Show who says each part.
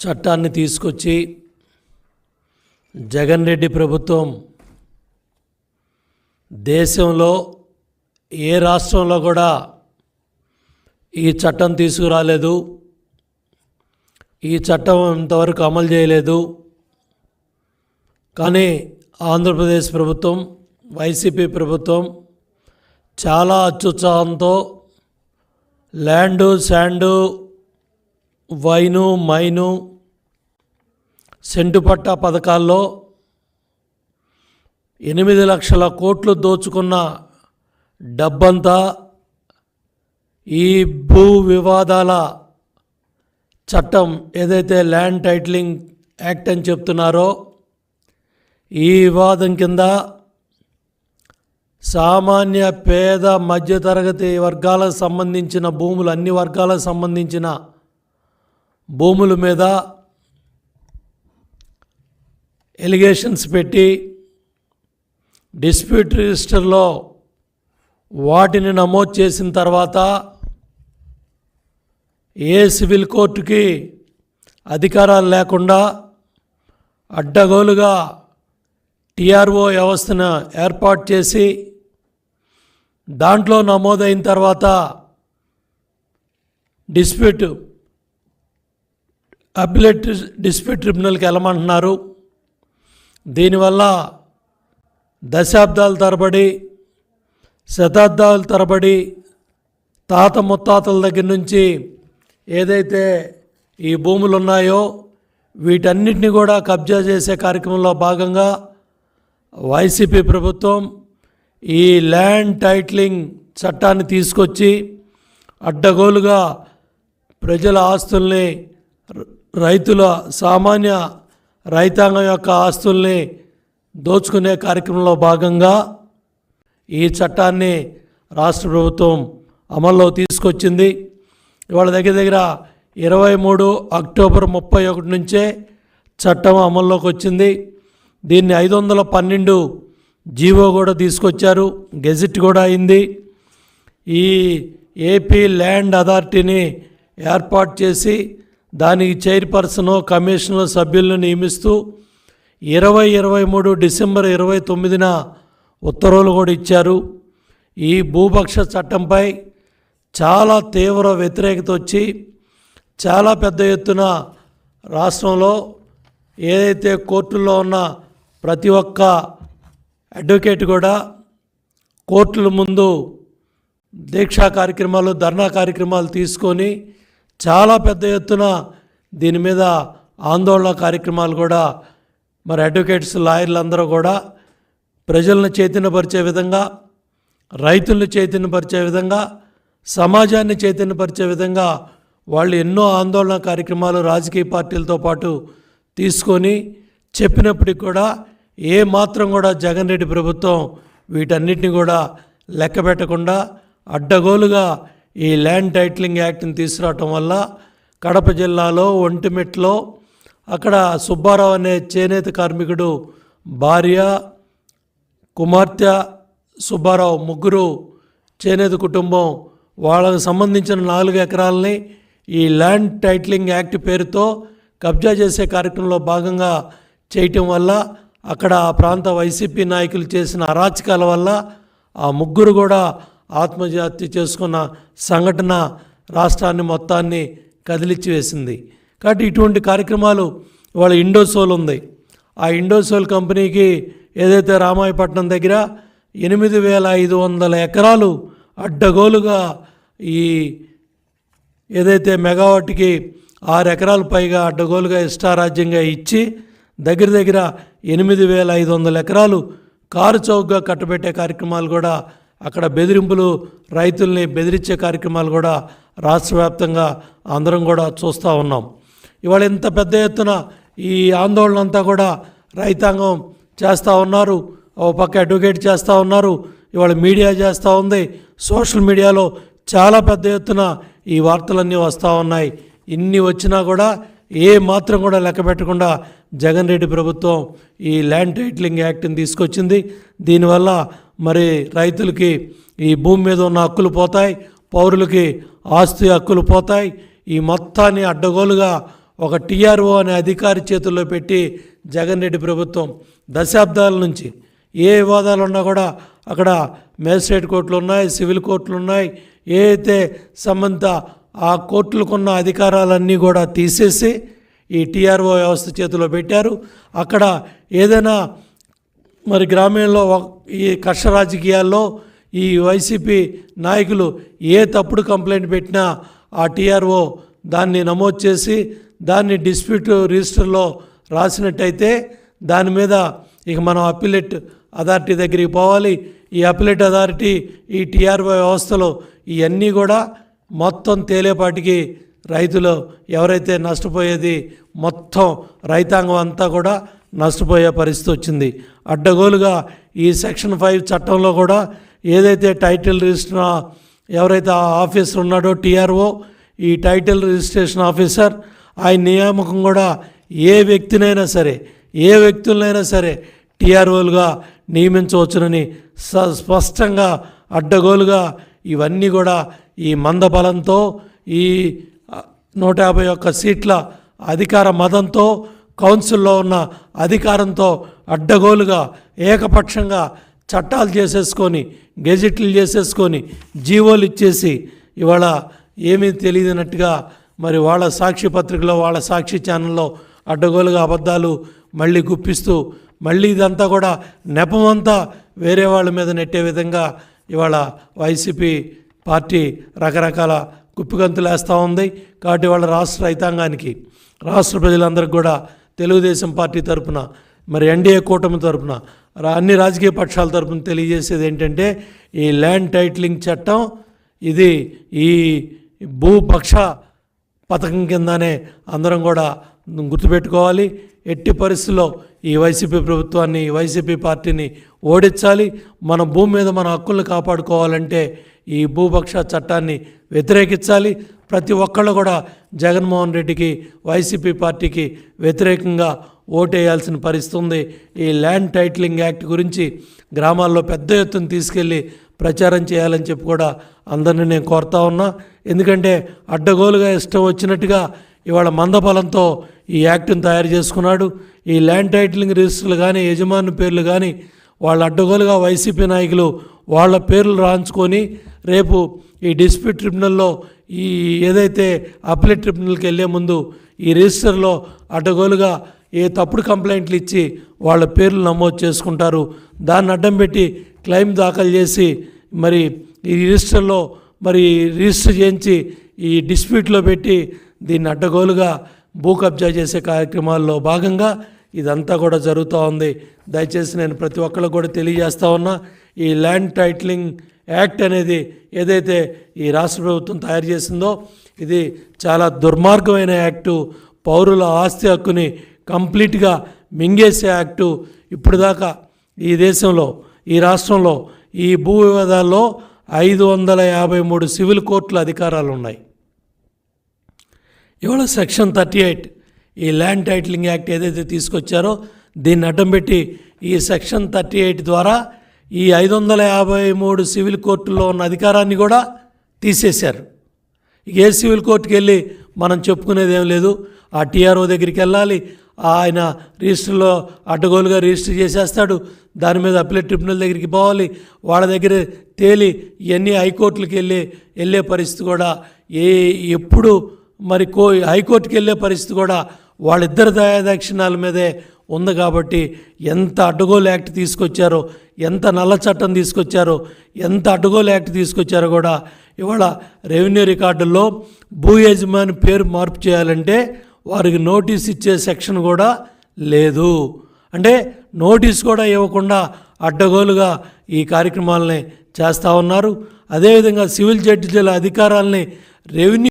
Speaker 1: చట్టాన్ని తీసుకొచ్చి జగన్ రెడ్డి ప్రభుత్వం దేశంలో ఏ రాష్ట్రంలో కూడా ఈ చట్టం తీసుకురాలేదు ఈ చట్టం ఇంతవరకు అమలు చేయలేదు. కానీ ఆంధ్రప్రదేశ్ ప్రభుత్వం వైసీపీ ప్రభుత్వం చాలా అత్యుత్సాహంతో ల్యాండు శాండు వైను మైను సెంటుపట్ట పథకాల్లో ఎనిమిది లక్షల కోట్లు దోచుకున్న డబ్బంతా ఈ భూ వివాదాల చట్టం ఏదైతే ల్యాండ్ టైటిలింగ్ యాక్ట్ అని చెప్తున్నారో ఈ వివాదం కింద సామాన్య పేద మధ్యతరగతి వర్గాలకు సంబంధించిన భూములు అన్ని వర్గాలకు సంబంధించిన భూముల మీద ఎలిగేషన్స్ పెట్టి డిస్ప్యూట్ రిజిస్టర్లో వాటిని నమోదు చేసిన తర్వాత ఏ సివిల్ కోర్టుకి అధికారాలు లేకుండా అడ్డగోలుగా టీఆర్ఓ వ్యవస్థను ఏర్పాటు చేసి దాంట్లో నమోదైన తర్వాత డిస్ప్యూట్ అబిలెట్ డిస్ప్యూట్ ట్రిబ్యునల్కి వెళ్ళమంటున్నారు. దీనివల్ల దశాబ్దాల తరబడి శతాబ్దాల తరబడి తాత ముత్తాతల దగ్గర నుంచి ఏదైతే ఈ భూములు ఉన్నాయో వీటన్నిటిని కూడా కబ్జా చేసే కార్యక్రమంలో భాగంగా వైసీపీ ప్రభుత్వం ఈ ల్యాండ్ టైటిలింగ్ చట్టాన్ని తీసుకొచ్చి అడ్డగోలుగా ప్రజల ఆస్తుల్ని రైతుల సామాన్య రైతాంగం యొక్క ఆస్తుల్ని దోచుకునే కార్యక్రమంలో భాగంగా ఈ చట్టాన్ని రాష్ట్ర ప్రభుత్వం అమల్లో తీసుకొచ్చింది. ఇవాళ దగ్గర దగ్గర ఇరవై మూడు అక్టోబర్ ముప్పై ఒకటి నుంచే చట్టం అమల్లోకి వచ్చింది. దీన్ని ఐదు వందల పన్నెండు జీవో కూడా తీసుకొచ్చారు. గెజిట్ కూడా అయింది. ఈ ఏపీ ల్యాండ్ అథారిటీని ఏర్పాటు చేసి దానికి చైర్పర్సన్ కమిషనర్ సభ్యులను నియమిస్తూ ఇరవై ఇరవై మూడు డిసెంబర్ ఇరవై తొమ్మిదిన ఉత్తర్వులు కూడా ఇచ్చారు. ఈ భూభక్ష చట్టంపై చాలా తీవ్ర వ్యతిరేకత వచ్చి చాలా పెద్ద ఎత్తున రాష్ట్రంలో ఏదైతే కోర్టుల్లో ఉన్న ప్రతి ఒక్క అడ్వకేట్ కూడా కోర్టుల ముందు దీక్షా కార్యక్రమాలు ధర్నా కార్యక్రమాలు తీసుకొని చాలా పెద్ద ఎత్తున దీని మీద ఆందోళన కార్యక్రమాలు కూడా మరి అడ్వకేట్స్ లాయర్లు అందరూ కూడా ప్రజలను చైతన్యపరిచే విధంగా రైతులను చైతన్యపరిచే విధంగా సమాజాన్ని చైతన్యపరిచే విధంగా వాళ్ళు ఎన్నో ఆందోళన కార్యక్రమాలు రాజకీయ పార్టీలతో పాటు తీసుకొని చెప్పినప్పటికి కూడా ఏ మాత్రం కూడా జగన్ రెడ్డి ప్రభుత్వం వీటన్నిటిని కూడా లెక్క పెట్టకుండా అడ్డగోలుగా ఈ ల్యాండ్ టైటిలింగ్ యాక్ట్ని తీసుకురావటం వల్ల కడప జిల్లాలో ఒంటిమిట్లో అక్కడ సుబ్బారావు అనే చేనేత కార్మికుడు భార్య కుమార్తె సుబ్బారావు ముగ్గురు చేనేత కుటుంబం వాళ్ళకు సంబంధించిన నాలుగు ఎకరాలని ఈ ల్యాండ్ టైటిలింగ్ యాక్ట్ పేరుతో కబ్జా చేసే కార్యక్రమంలో భాగంగా చేయటం వల్ల అక్కడ ఆ ప్రాంత వైసీపీ నాయకులు చేసిన అరాచకాల వల్ల ఆ ముగ్గురు కూడా ఆత్మహత్య చేసుకున్న సంఘటన రాష్ట్రాన్ని మొత్తాన్ని కదిలిచ్చి వేసింది కాబట్టి ఇటువంటి కార్యక్రమాలు ఇవాళ ఇండోసోల్ ఉంది. ఆ ఇండోసోల్ కంపెనీకి ఏదైతే రామాయపట్నం దగ్గర ఎనిమిది వేల ఐదు వందల ఎకరాలు అడ్డగోలుగా ఈ ఏదైతే మెగావాట్కి ఆరు ఎకరాల పైగా అడ్డగోలుగా ఇష్టారాజ్యంగా ఇచ్చి దగ్గర దగ్గర ఎనిమిది వేల ఐదు వందల ఎకరాలు కారు చౌకగా కట్టబెట్టే కార్యక్రమాలు కూడా అక్కడ బెదిరింపులు రైతుల్ని బెదిరించే కార్యక్రమాలు కూడా రాష్ట్ర వ్యాప్తంగా అందరం కూడా చూస్తూ ఉన్నాం. ఇవాళ ఇంత పెద్ద ఎత్తున ఈ ఆందోళన అంతా కూడా రైతాంగం చేస్తూ ఉన్నారు. ఓ పక్క అడ్వకేట్ చేస్తూ ఉన్నారు. ఇవాళ మీడియా చేస్తూ ఉంది. సోషల్ మీడియాలో చాలా పెద్ద ఎత్తున ఈ వార్తలన్నీ వస్తూ ఉన్నాయి. ఇన్ని వచ్చినా కూడా ఏ మాత్రం కూడా లెక్క పెట్టకుండా జగన్ రెడ్డి ప్రభుత్వం ఈ ల్యాండ్ టైటిలింగ్ యాక్ట్ని తీసుకొచ్చింది. దీనివల్ల మరి రైతులకి ఈ భూమి మీద ఉన్న హక్కులు పోతాయి పౌరులకి ఆస్తి హక్కులు పోతాయి. ఈ మొత్తాన్ని అడ్డగోలుగా ఒక టీఆర్ఓ అనే అధికారి చేతుల్లో పెట్టి జగన్ రెడ్డి ప్రభుత్వం దశాబ్దాల నుంచి ఏ వివాదాలు ఉన్నా కూడా అక్కడ మేజిస్ట్రేట్ కోర్టులు ఉన్నాయి సివిల్ కోర్టులు ఉన్నాయి. ఏ అయితే సంబంధిత ఆ కోర్టులకున్న అధికారాలన్నీ కూడా తీసేసి ఈ టీఆర్ఓ వ్యవస్థ చేతిలో పెట్టారు. అక్కడ ఏదైనా మరి గ్రామీణంలో ఈ కష్ట రాజకీయాల్లో ఈ వైసీపీ నాయకులు ఏ తప్పుడు కంప్లైంట్ పెట్టినా ఆ టీఆర్ఓ దాన్ని నమోదు చేసి దాన్ని డిస్ప్యూట్ రిజిస్టర్లో రాసినట్టయితే దాని మీద ఇక మనం అప్పిలెట్ అథారిటీ దగ్గరికి పోవాలి. ఈ అప్పిలెట్ అథారిటీ ఈ టీఆర్ఓ వ్యవస్థలో ఇవన్నీ కూడా మొత్తం తేలేపాటికి రైతులు ఎవరైతే నష్టపోయేది మొత్తం రైతాంగం అంతా కూడా నష్టపోయే పరిస్థితి వచ్చింది. అడ్డగోలుగా ఈ సెక్షన్ ఫైవ్ చట్టంలో కూడా ఏదైతే టైటిల్ రిజిస్టర్ ఎవరైతే ఆ ఆఫీసర్ ఉన్నాడో టీఆర్ఓ ఈ టైటిల్ రిజిస్ట్రేషన్ ఆఫీసర్ ఆయన నియామకం కూడా ఏ వ్యక్తినైనా సరే ఏ వ్యక్తులనైనా సరే టీఆర్ఓలుగా నియమించవచ్చునని స- స్పష్టంగా అడ్డగోలుగా ఇవన్నీ కూడా ఈ మందబలంతో ఈ నూట యాభై ఒక్క సీట్ల అధికార మదంతో కౌన్సిల్లో ఉన్న అధికారంతో అడ్డగోలుగా ఏకపక్షంగా చట్టాలు చేసేసుకొని గెజెట్లు చేసేసుకొని జీవోలు ఇచ్చేసి ఇవాళ ఏమీ తెలియనట్టుగా మరి వాళ్ళ సాక్షి పత్రికలో వాళ్ళ సాక్షి ఛానల్లో అడ్డగోలుగా అబద్ధాలు మళ్ళీ గుప్పిస్తూ మళ్ళీ ఇదంతా కూడా నెపమంతా వేరే వాళ్ళ మీద నెట్టే విధంగా ఇవాళ వైసీపీ పార్టీ రకరకాల కుప్పిగంతులు వేస్తూ ఉంది. కాబట్టి వాళ్ళ రాష్ట్ర రైతాంగానికి రాష్ట్ర ప్రజలందరికీ కూడా తెలుగుదేశం పార్టీ తరపున మరి ఎన్డీఏ కూటమి తరపున అన్ని రాజకీయ పక్షాల తరపున తెలియజేసేది ఏంటంటే ఈ ల్యాండ్ టైటిలింగ్ చట్టం ఇది ఈ భూపక్ష పథకం కిందనే అందరం కూడా గుర్తుపెట్టుకోవాలి. ఎట్టి పరిస్థితుల్లో ఈ వైసీపీ ప్రభుత్వాన్ని ఈ వైసీపీ పార్టీని ఓడించాలి. మన భూమి మీద మన హక్కులను కాపాడుకోవాలంటే ఈ భూపక్ష చట్టాన్ని వ్యతిరేకించాలి. ప్రతి ఒక్కళ్ళు కూడా జగన్మోహన్ రెడ్డికి వైసీపీ పార్టీకి వ్యతిరేకంగా ఓటేయాల్సిన పరిస్థితి ఉంది. ఈ ల్యాండ్ టైటిలింగ్ యాక్ట్ గురించి గ్రామాల్లో పెద్ద ఎత్తున తీసుకెళ్ళి ప్రచారం చేయాలని చెప్పి కూడా అందరినీ నేను కోరుతా ఉన్నా. ఎందుకంటే అడ్డగోలుగా ఇష్టం వచ్చినట్టుగా ఇవాళ మందబలంతో ఈ యాక్ట్ని తయారు చేసుకున్నాడు. ఈ ల్యాండ్ టైటిలింగ్ రిజిస్టర్లు కానీ యజమాని పేర్లు కానీ వాళ్ళ అడ్డగోలుగా వైసీపీ నాయకులు వాళ్ళ పేర్లు రాయించుకొని రేపు ఈ డిస్ప్యూట్ ట్రిబ్యునల్లో ఈ ఏదైతే అప్లెట్ ట్రిబ్యునల్కి వెళ్ళే ముందు ఈ రిజిస్టర్లో అడ్డగోలుగా ఏ తప్పుడు కంప్లైంట్లు ఇచ్చి వాళ్ళ పేర్లు నమోదు చేసుకుంటారు. దాన్ని అడ్డం పెట్టి క్లెయిమ్ దాఖలు చేసి మరి ఈ రిజిస్టర్లో మరి రిజిస్టర్ చేయించి ఈ డిస్ప్యూట్లో పెట్టి దీన్ని అడ్డగోలుగా భూ కబ్జా చేసే కార్యక్రమాల్లో భాగంగా ఇదంతా కూడా జరుగుతూ ఉంది. దయచేసి నేను ప్రతి ఒక్కరికి కూడా తెలియజేస్తా ఉన్నా ఈ ల్యాండ్ టైటిలింగ్ యాక్ట్ అనేది ఏదైతే ఈ రాష్ట్ర ప్రభుత్వం తయారు చేసిందో ఇది చాలా దుర్మార్గమైన యాక్టు పౌరుల ఆస్తి హక్కుని కంప్లీట్గా మింగేసే యాక్టు ఇప్పుడు దాకా ఈ దేశంలో ఈ రాష్ట్రంలో ఈ భూ వివాదాల్లో ఐదు వందల యాభై మూడు సివిల్ కోర్టుల అధికారాలు ఉన్నాయి. ఇవాళ సెక్షన్ థర్టీ ఎయిట్ ఈ ల్యాండ్ టైటిలింగ్ యాక్ట్ ఏదైతే తీసుకొచ్చారో దీన్ని అడ్డం పెట్టి ఈ సెక్షన్ థర్టీ ఎయిట్ ద్వారా ఈ ఐదు వందల యాభై మూడు సివిల్ కోర్టుల్లో ఉన్న అధికారాన్ని కూడా తీసేశారు. ఏ సివిల్ కోర్టుకి వెళ్ళి మనం చెప్పుకునేది ఏం లేదు. ఆ టీఆర్ఓ దగ్గరికి వెళ్ళాలి. ఆయన రిజిస్టర్లో అడ్డగోలుగా రిజిస్టర్ చేసేస్తాడు. దాని మీద అప్లెట్ ట్రిబ్యునల్ దగ్గరికి పోవాలి. వాళ్ళ దగ్గర తేలి ఇవన్నీ హైకోర్టులకు వెళ్ళి వెళ్ళే పరిస్థితి కూడా ఏ ఎప్పుడు మరి కో హైకోర్టుకి వెళ్ళే పరిస్థితి కూడా వాళ్ళిద్దరి దయాదక్షిణాల మీదే ఉంది కాబట్టి ఎంత అడ్డగోలు యాక్ట్ తీసుకొచ్చారో ఎంత నల్ల చట్టం తీసుకొచ్చారో ఎంత అడ్డగోలు యాక్ట్ తీసుకొచ్చారో కూడా ఇవాళ రెవెన్యూ రికార్డుల్లో భూ యజమాని పేరు మార్పు చేయాలంటే వారికి నోటీస్ ఇచ్చే సెక్షన్ కూడా లేదు. అంటే నోటీస్ కూడా ఇవ్వకుండా అడ్డగోలుగా ఈ కార్యక్రమాలని చేస్తూ ఉన్నారు. అదేవిధంగా సివిల్ జడ్జిల అధికారాలని రెవెన్యూ